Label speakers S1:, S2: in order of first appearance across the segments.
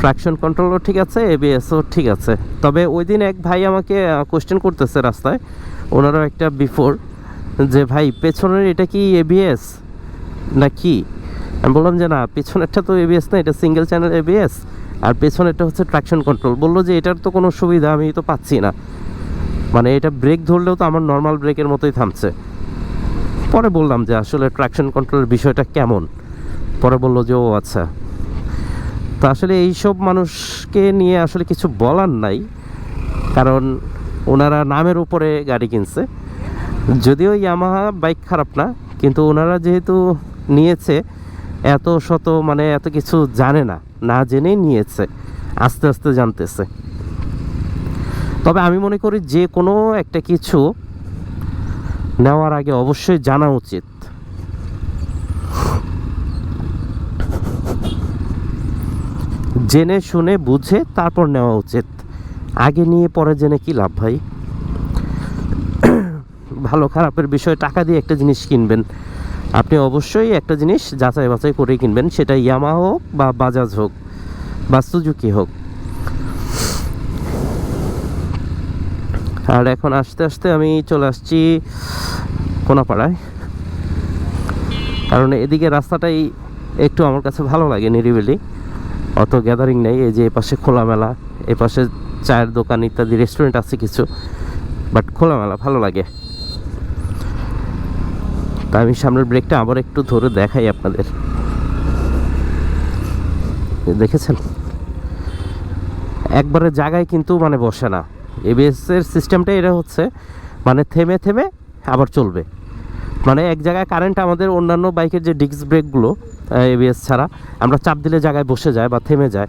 S1: Traction কন্ট্রোলও ঠিক আছে এবিএসও ঠিক আছে। তবে ওই দিন এক ভাই আমাকে কোয়েশ্চেন করতেছে রাস্তায়, ওনারও একটা বিফোর যে ভাই, পেছনের এটা কি এবিএস না কি? আমি বললাম যে না, পেছনেরটা তো এবিএস না, এটা সিঙ্গেল চ্যানেল এবিএস আর পেছনেরটা হচ্ছে ট্রাকশন কন্ট্রোল বলল যে এটার তো কোনো সুবিধা, আমি তো পাচ্ছি না। মানে এটা ব্রেক ধরলেও তো আমার নর্মাল ব্রেকের মতোই থামছে। পরে বললাম যে আসলে ট্রাকশন কন্ট্রোলের বিষয়টা কেমন? পরে বলল যে, ও আচ্ছা। তো আসলে এইসব মানুষকে নিয়ে আসলে কিছু বলার নাই, কারণ ওনারা নামের উপরে গাড়ি কিনছে। যদিও ইয়ামাহা বাইক খারাপ না, কিন্তু ওনারা যেহেতু নিয়েছে, এত শত মানে এত কিছু জানে না না জেনেই নিয়েছে, আস্তে আস্তে জানতেছে। তবে আমি মনে করি যে কোনো একটা কিছু নেওয়ার আগে অবশ্যই জানা উচিত। জেনে শুনে বুঝে তারপর নেওয়া উচিত। আগে নিয়ে পরে জেনে কি লাভ ভাই? ভালো খারাপের বিষয়ে টাকা দিয়ে একটা জিনিস কিনবেন। আপনি অবশ্যই একটা জিনিস যাচাই বাছাই করে কিনবেন, সেটা ইয়ামা হোক বা বাজাজ হোক বা সুজুকি হোক। আর এখন আস্তে আস্তে আমি চলে আসছি কোনাপাড়ায়। কারণ এদিকে রাস্তাটাই একটু আমার কাছে ভালো লাগে নিরিবিলি। অত গ্যাদারিং নেই, এই যে এপাশে খোলামেলা, এপাশে চায়ের দোকান ইত্যাদি রেস্টুরেন্ট আছে কিছু বাট খোলামেলা, ভালো লাগে। তা আমি সামনের ব্রেকটা আবার একটু ধরে দেখাই আপনাদের। দেখেছেন? একবারে জায়গায় কিন্তু মানে বসে না। এবিএস এর সিস্টেমটা এটা হচ্ছে মানে থেমে থেমে আবার চলবে। মানে এক জায়গায় কারেন্ট আমাদের অন্যান্য বাইকের যে ডিস্ক ব্রেকগুলো এবিএস ছাড়া। আমরা চাপ দিলে জায়গায় বসে যায় বা থেমে যায়,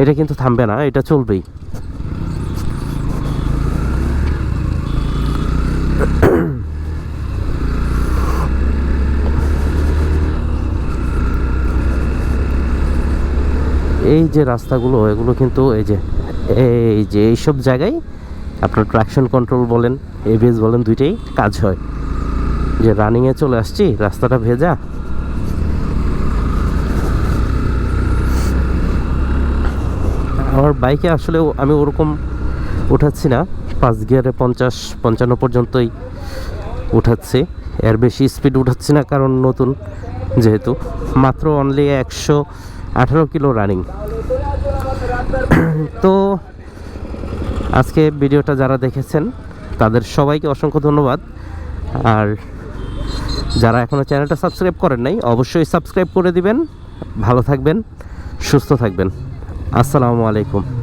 S1: এটা কিন্তু থামবে না, এটা চলবেই। এই যে রাস্তাগুলো, এগুলো কিন্তু এই যে এই যে এইসব জায়গায় আপনার ট্রাকশন কন্ট্রোল বলেন এবিএস বলেন, দুইটাই কাজ হয়। যে রানিংয়ে চলে আসছি, রাস্তাটা ভেজা আমার বাইকে আসলে আমি ওরকম উঠাচ্ছি না। পাঁচ গিয়ারে পঞ্চাশ, পঞ্চান্ন পর্যন্তই উঠাচ্ছি। এর বেশি স্পিড উঠাচ্ছি না কারণ নতুন যেহেতু। মাত্র অনলি একশো আঠারো কিলো রানিং তো আজকে ভিডিওটা যারা দেখেছেন, তাদের সবাইকে অসংখ্য ধন্যবাদ। আর যারা এখনও চ্যানেলটা সাবস্ক্রাইব করেন নাই, অবশ্যই সাবস্ক্রাইব করে দিবেন। ভালো থাকবেন, সুস্থ থাকবেন। আসসালামু আলাইকুম।